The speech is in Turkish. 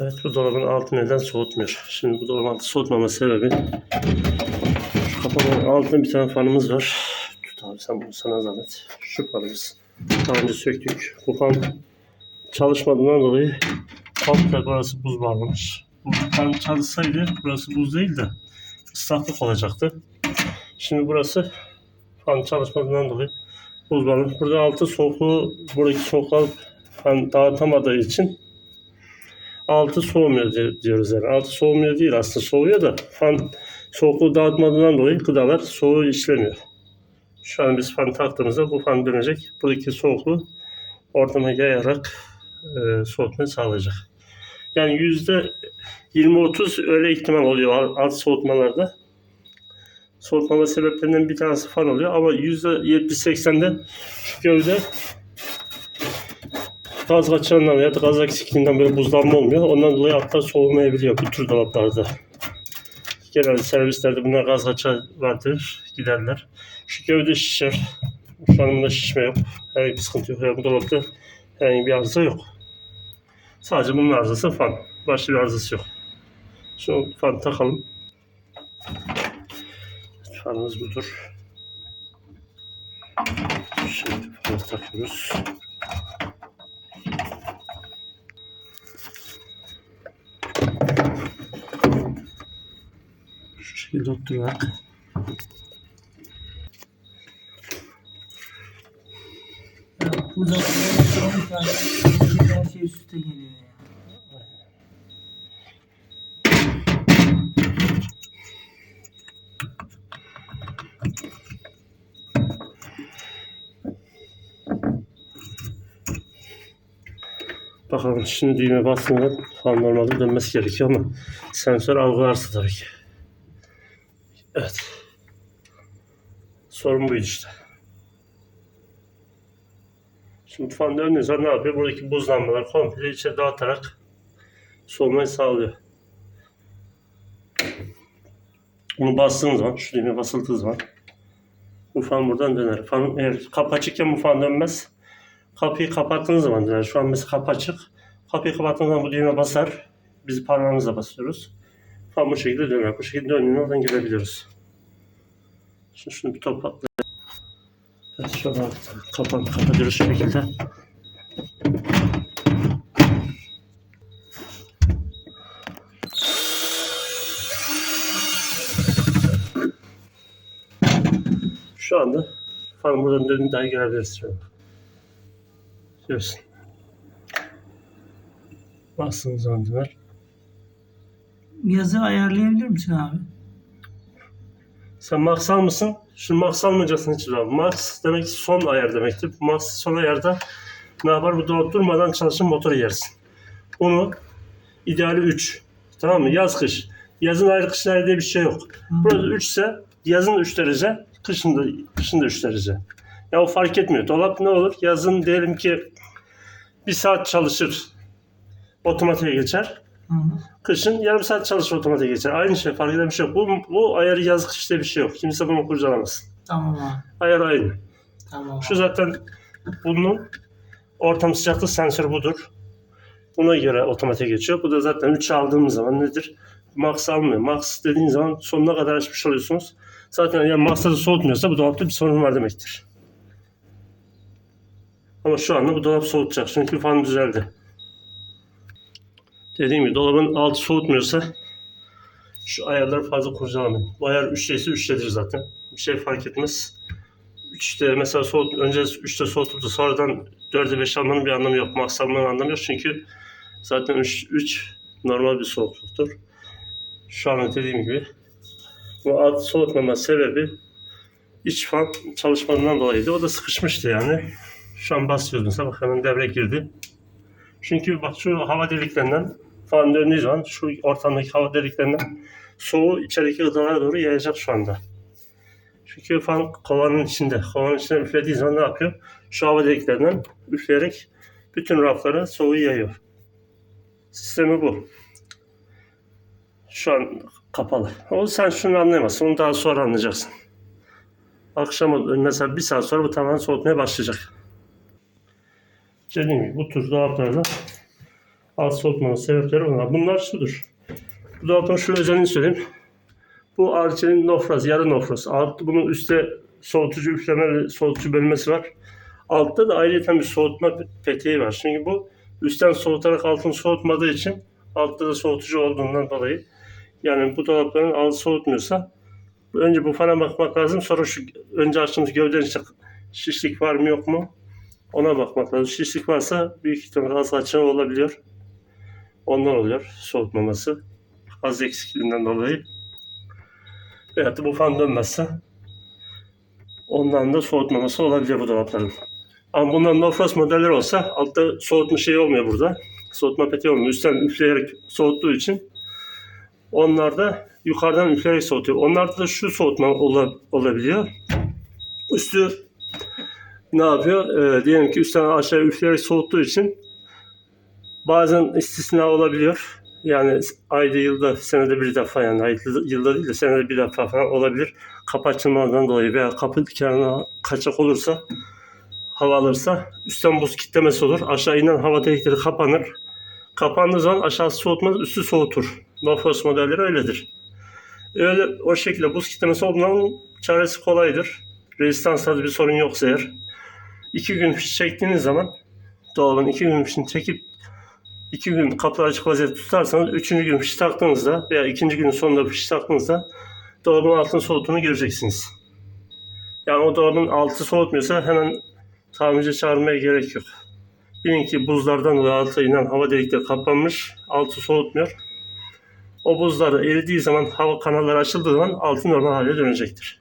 Evet bu dolabın altı neden soğutmuyor? Şimdi bu dolabın altı soğutmama sebebi şu kapanın altında bir tane fanımız var. Tut abi sen bunu sana zahmet. Şu fanımız. Daha önce söktük. Bu fan çalışmadığından dolayı komple burası buz bağlamış. Bu fan çalışsaydı burası buz değil de ıslaklık olacaktı. Şimdi burası fan çalışmadığından dolayı buz bağlamış. Burada altı soğukluğu, buradaki soğukluğu fan dağıtamadığı için altı soğumuyor di- diyoruz yani. Altı soğumuyor değil aslında soğuyor da fan soğukluğu dağıtmadığından dolayı gıdalar soğuğu işlemiyor. Şu an biz fan taktığımızda bu fan dönecek. Buradaki soğukluğu ortama yayarak e, soğutmayı sağlayacak. Yani yüzde 20-30 öyle ihtimal oluyor alt- soğutmalarda. Soğutmama sebeplerinden bir tanesi fan oluyor ama yüzde 70-80'de şu gövde gaz kaçağından veya gaz eksikliğinden böyle buzlanma olmuyor. Ondan dolayı altlar soğumayabiliyor bu tür dolaplarda. Genelde servislerde bunlar gaz kaçağı vardır, giderler. Şu gövde şişer. Şu an bunda şişme yok. Herhangi bir sıkıntı yok. Yani bu dolapta herhangi bir arıza yok. Sadece bunun arızası fan. Başka bir arızası yok. Şimdi fan takalım. Fanımız budur. Şimdi fanı takıyoruz. Şu şekilde otturarak. Ya bir tane her şey üst üste geliyor. Bakalım şimdi düğme basmadan fan normalde dönmesi gerekiyor ama sensör algılarsa tabii ki. Evet. Sorun bu işte. Şimdi fan döndüğü ne yapıyor? Buradaki buzlanmalar komple içeri dağıtarak soğumayı sağlıyor. Bunu bastığınız zaman, şu düğme basıldığı zaman bu fan buradan döner. Fan eğer kapı açıkken bu fan dönmez. Kapıyı kapattığınız zaman yani şu an mesela kapı açık. Kapıyı kapattığınız zaman bu düğme basar. Biz parmağımızla basıyoruz. Fan bu şekilde döner. Bu şekilde döndüğünde oradan girebiliyoruz. Şimdi şunu bir topakla. Evet şöyle kapan kapatıyoruz şu şekilde. Şu anda fan buradan dönüp daha girebiliriz şu an. Görüyorsun. Bastığınız zaman. Yazı ayarlayabilir misin abi? Sen max almışsın. Şu almayacaksın hiçbir zaman. Max demek son ayar demektir. Max son ayarda ne yapar? Bu dolap durmadan çalışan motoru yersin. Bunu ideali 3. Tamam mı? Yaz kış. Yazın ayrı kışın ayrı diye bir şey yok. Burada 3 ise yazın 3 derece, kışın da, kışın da 3 derece. Ya o fark etmiyor. Dolap ne olur? Yazın diyelim ki bir saat çalışır. Otomatiğe geçer. Hı hı. Kışın yarım saat çalışır otomatiğe geçer. Aynı şey fark eden bir şey yok. Bu, bu ayarı yaz kış diye bir şey yok. Kimse bunu kurcalamasın. Tamam abi. Ayar aynı. Tamam Şu zaten bunun ortam sıcaklık sensörü budur. Buna göre otomatiğe geçiyor. Bu da zaten 3 aldığımız zaman nedir? Max almıyor. Max dediğin zaman sonuna kadar açmış oluyorsunuz. Zaten ya Max'ta da soğutmuyorsa bu dolapta bir sorun var demektir. Ama şu anda bu dolap soğutacak. Çünkü fan düzeldi. Dediğim gibi dolabın altı soğutmuyorsa şu ayarları fazla kurcalamayın. Bu ayar 3'te ise 3'tedir zaten. Bir şey fark etmez. 3'te mesela soğut, önce 3'te soğutup da sonradan 4'e 5 almanın bir anlamı yok. Max almanın anlamı yok çünkü zaten 3, 3 normal bir soğukluktur. Şu an dediğim gibi bu alt soğutmama sebebi iç fan çalışmadığından dolayıydı. O da sıkışmıştı yani. Şu an basıyoruz mesela bak hemen devre girdi. Çünkü bak şu hava deliklerinden fan döndüğü zaman şu ortamdaki hava deliklerinden soğuğu içerideki gıdalara doğru yayacak şu anda. Çünkü fan kovanın içinde. Kovanın içine üflediği zaman ne yapıyor? Şu hava deliklerinden üfleyerek bütün raflara soğuğu yayıyor. Sistemi bu. Şu an kapalı. O sen şunu anlayamazsın. Onu daha sonra anlayacaksın. Akşam mesela bir saat sonra bu tamamen soğutmaya başlayacak. Dediğim gibi bu tür dolaplarda alt soğutmanın sebepleri bunlar. Bunlar şudur. Bu dolabın şu özelliğini söyleyeyim. Bu Arçelik'in nofraz, yarı nofraz. Altta bunun üstte soğutucu üflemeli soğutucu bölmesi var. Altta da ayrıca bir soğutma peteği var. Çünkü bu üstten soğutarak altını soğutmadığı için altta da soğutucu olduğundan dolayı yani bu dolapların altı soğutmuyorsa önce bu fana bakmak lazım. Sonra şu önce açtığımız gövden işte şişlik var mı yok mu ona bakmak lazım. Şişlik varsa büyük ihtimalle gaz açığı olabiliyor. Ondan oluyor soğutmaması. Gaz eksikliğinden dolayı. Veyahut da bu fan dönmezse ondan da soğutmaması olabilir bu dolapların. Ama bunların nofros modelleri olsa altta soğutma şey olmuyor burada. Soğutma peteği olmuyor. Üstten üfleyerek soğuttuğu için onlar da yukarıdan üfleyerek soğutuyor. Onlarda da şu soğutma ola- olabiliyor. Üstü ne yapıyor? Ee, diyelim ki üstten aşağı üfleyerek soğuttuğu için bazen istisna olabiliyor. Yani ayda yılda senede bir defa yani ayda yılda değil de senede bir defa falan olabilir. Kapı açılmadan dolayı veya kapı kenarına kaçak olursa hava alırsa üstten buz kitlemesi olur. Aşağı inen hava delikleri kapanır. Kapandığı zaman aşağısı soğutmaz, üstü soğutur. Nofros modelleri öyledir. Öyle o şekilde buz kitlemesi olduğundan çaresi kolaydır. Rezistansta bir sorun yoksa eğer. iki gün çektiğiniz zaman dolabın iki gün fişini çekip iki gün kapılar açık vaziyette tutarsanız üçüncü gün fiş taktığınızda veya ikinci günün sonunda fiş taktığınızda dolabın altını soğuttuğunu göreceksiniz. Yani o dolabın altı soğutmuyorsa hemen tamirci çağırmaya gerek yok. Bilin ki buzlardan ve altı inen hava delikleri kapanmış, altı soğutmuyor. O buzlar eridiği zaman, hava kanalları açıldığı zaman altı normal hale dönecektir.